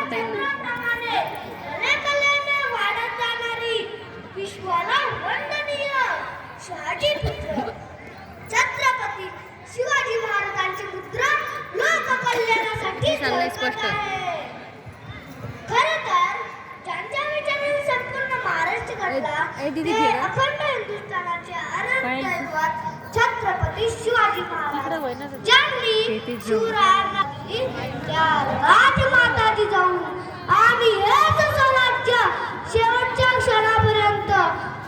करता येईल छत्रपती शिवाजी महाराजांची मुद्रा लोक कल्याणासाठी चाललंय झळकत स्पष्ट. आहे. खरं तर ज्यांच्या विचाराने संपूर्ण महाराष्ट्र घडला ए, ए, दीदी, ते फिरा. अखंड हिंदुस्थानाचे आराध्य काय? दैवत छत्रपती शिवाजी इकडं महाराज. ज्यांनी. शिवरायांना दिली त्या माताजी जाऊन. आम्ही राज्य शेवटच्या क्षणापर्यंत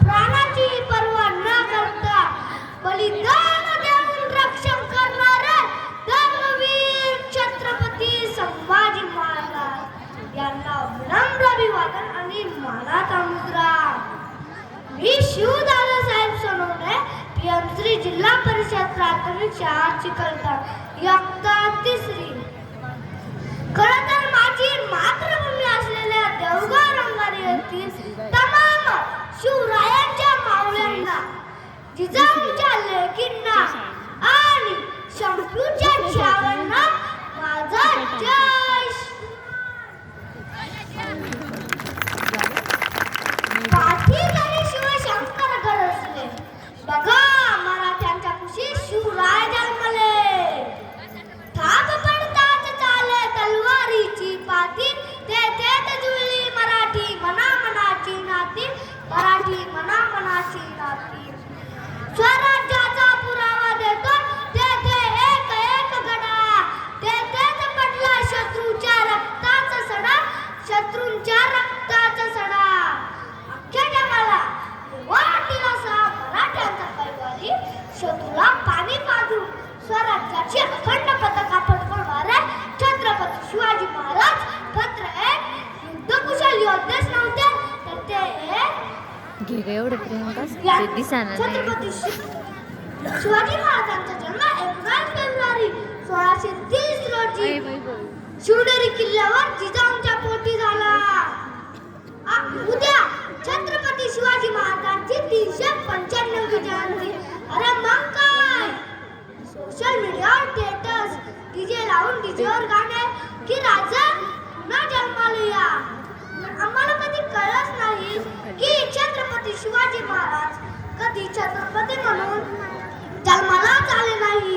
प्राणाची पर्वा न करता बलिदान देऊन रक्षण करणारे धर्मवीर छत्रपती संभाजी महाराज. यांना विनम्र अभिवादन आणि मानाचा मुद्रा मी शिवदादा साहेब सोनवणे पीएम श्री जिल्हा परिषद प्राथमिक शाळा चिकलठाण इयत्ता तिसरी. खरं तर माझी मातृभूमी असलेल्या देवगाव रंगारी येथील तमाम शिवरायांच्या मावळ्यांना जिजाऊच्या लेकींना आणि शंभूच्या शत्रूंच्या रक्ताचा सडा. अख्ख्या जगाला वाटील असा मराठ्यांचा कैवारी शत्रूला पाणी पाजून स्वराज्याची अखंड पताका फडकवणारे छत्रपती शिवाजी महाराज पत्र एक युद्धकुशल योद्धेच नव्हते तर ते घे एवढं प्रियंका दिसाना छत्रपती शिवाजी महाराजांचा जन्म एकोणीस फेब्रुवारी सोळाशे तीस रोजी. शिवनेरी किल्ल्यावर जिजाऊंच्या पोटी उद्या छत्रपती शिवाजी महाराजांची तीनशे पंच्याण्णव जयंती अरे मग काय? सोशल मीडियावर स्टेटस डीजे लावून डीजेवर गाणे की राजा न जन्माला या. आम्हाला कधी कळलंच नाही की छत्रपती शिवाजी महाराज कधी छत्रपती म्हणून जन्मालाच आले नाही.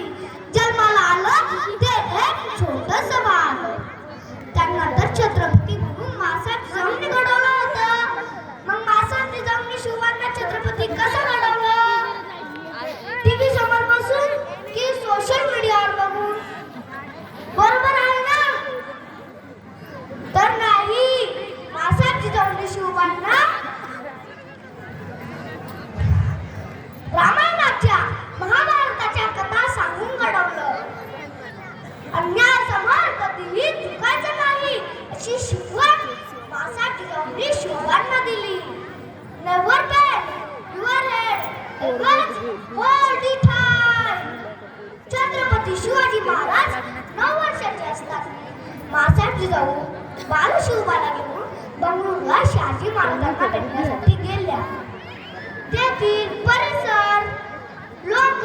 जन्माला आलं ते एक छोटस मासा जिजाऊ बाल शिवबाला घेऊन बंगळूरला शहाजी महाराजांना भेटण्यासाठी गेल्या. तेथील परिसर लोक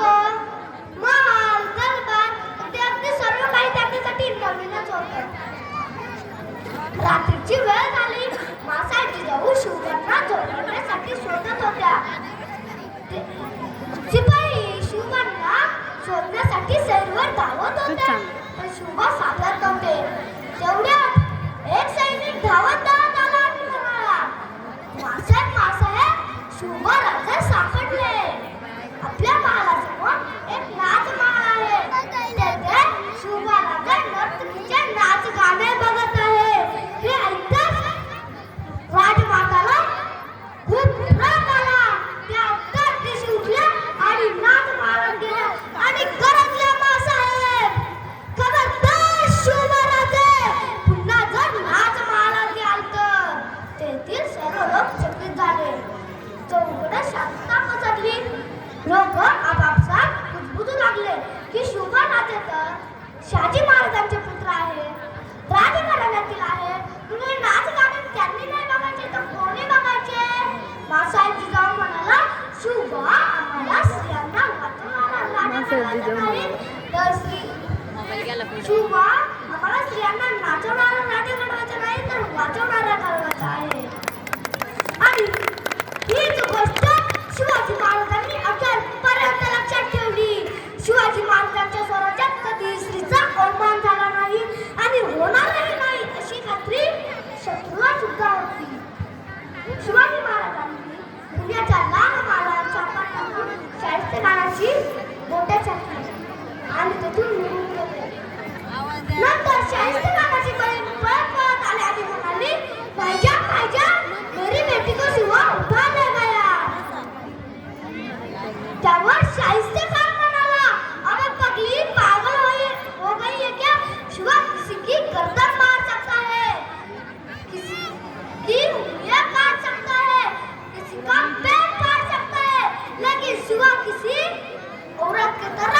महाल दरबार ते अगदी सर्व काही त्यांच्यासाठी नवीनच होतं. रात्रीची वेळ झाली. मासाची जाऊ शिवबांना 祖国。burros que te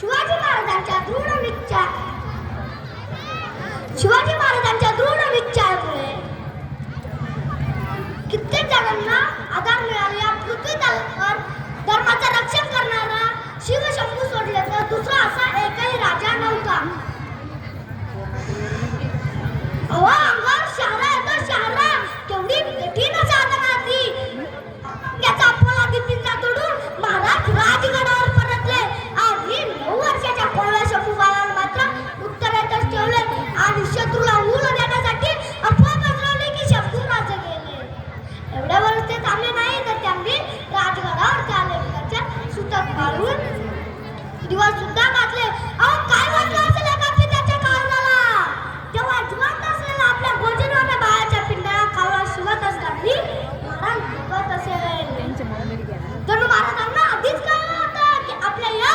शिवाजी महाराजांच्या दृढ शिवाजी सुद्धा दिवस सुद्धा घातले. अहो काय वाटलं असेल तेव्हा जिवंत असलेला आपल्या गोजीनवाने बाळाच्या पिंडाला कावळा शिवत असताना आधीच कळलं होतं की आपल्या या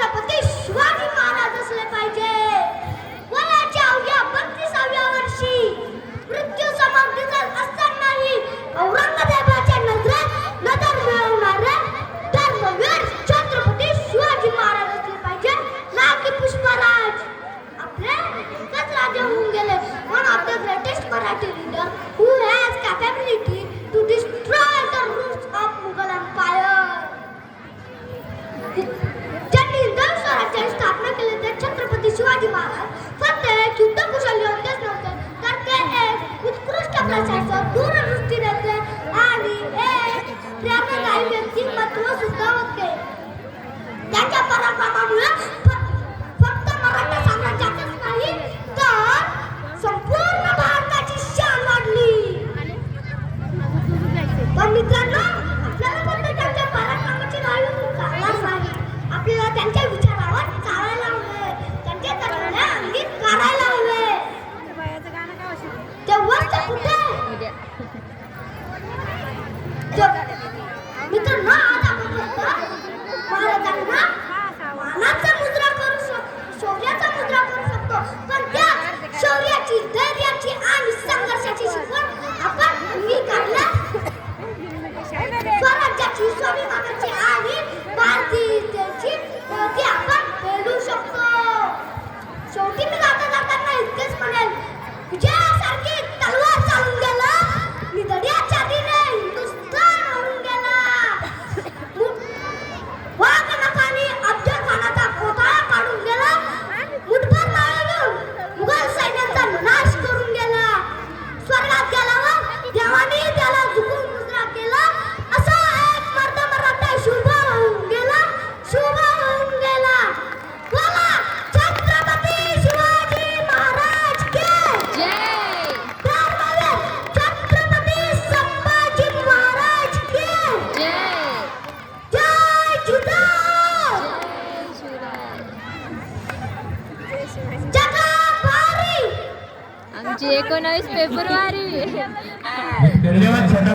啊不对 आणि व्यक्तिमत्व सुद्धा होते. त्याच्या पराक्रमामुळे